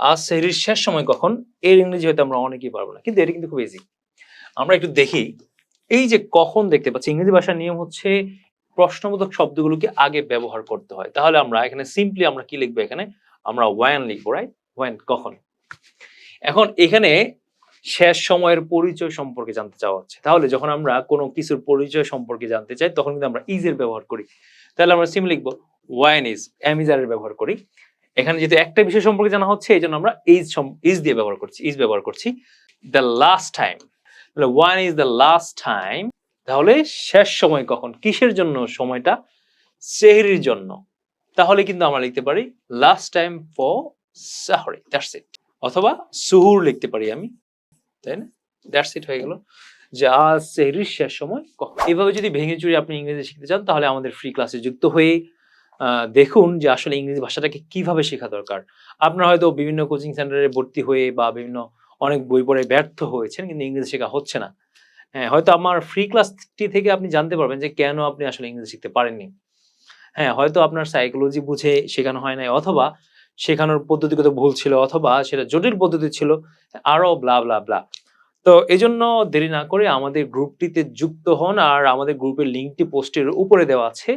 আজ সেহরির শেষ সময় কখন? এর ইংরেজি হয়তো আমরা অনেকেই পারব না, কিন্তু এটা কিন্তু খুব ইজি আমরা একটু দেখি, এই যে কখন দেখতে পাচ্ছি, ইংরেজি ভাষার নিয়ম হচ্ছে প্রশ্নবোধক শব্দগুলোকে আগে ব্যবহার করতে হয়। তাহলে আমরা এখানে সিম্পলি আমরা কি লিখব এখানে? আমরা ওয়ান লিখব রাইট ওয়ান কখন? এখন এখানে শেষ সময়ের পরিচয় সম্পর্কে জানতে চাওয়া হচ্ছে। তাহলে যখন আমরা কোনো কিছুর পরিচয় সম্পর্কে জানতে চাই, তখন কিন্তু আমরা ইজের ব্যবহার করি। তাহলে আমরা সিম লিখব ওয়ান ইজ অ্যামিজারের ব্যবহার করি। এখানে যেহেতু একটা বিষয় সম্পর্কে জানা হচ্ছে এই জন্য আমরা ইজ ইজ দিয়ে ব্যবহার করছি ইজ ব্যবহার করছি দ্য লাস্ট টাইম তাহলে one is the last time তাহলে শেষ সময় কখন? কিসের জন্য সময়টা? সেহরির জন্য। তাহলে কিন্তু আমরা লিখতে পারি last time for sahri that's it অথবা সুহুর লিখতে পারি আমি, তাই না? দ্যাটস ইট হয়ে গেল। যে আজ সেহরির শেষ সময় কখন? এভাবে যদি ভেঙে চুরি আপনি ইংরেজি শিখতে চান, তাহলে আমাদের ফ্রি ক্লাসে যুক্ত হয়ে দেখুন যে আসলে ইংরেজি ভাষাটাকে কীভাবে শেখা দরকার। আপনারা হয়তো বিভিন্ন কোচিং সেন্টারে ভর্তি হয়ে বা বিভিন্ন অনেক বই পড়ে ব্যর্থ হয়েছেন, কিন্তু ইংরেজি শেখা হচ্ছে না। হ্যাঁ হয়তো আমার ফ্রি ক্লাসটি থেকে আপনি জানতে পারবেন যে কেন আপনি আসলে ইংরেজি শিখতে পারেননি। হ্যাঁ হয়তো আপনার সাইকোলজি বুঝে শেখানো হয় নাই, অথবা শেখানোর পদ্ধতিগত ভুল ছিল, অথবা সেটা জটিল পদ্ধতি ছিল আরও ব্লা ব্লা ব্লা তো এই জন্য দেরি না করে আমাদের গ্রুপটিতে যুক্ত হন, আর আমাদের গ্রুপের লিঙ্কটি পোস্টের উপরে দেওয়া আছে।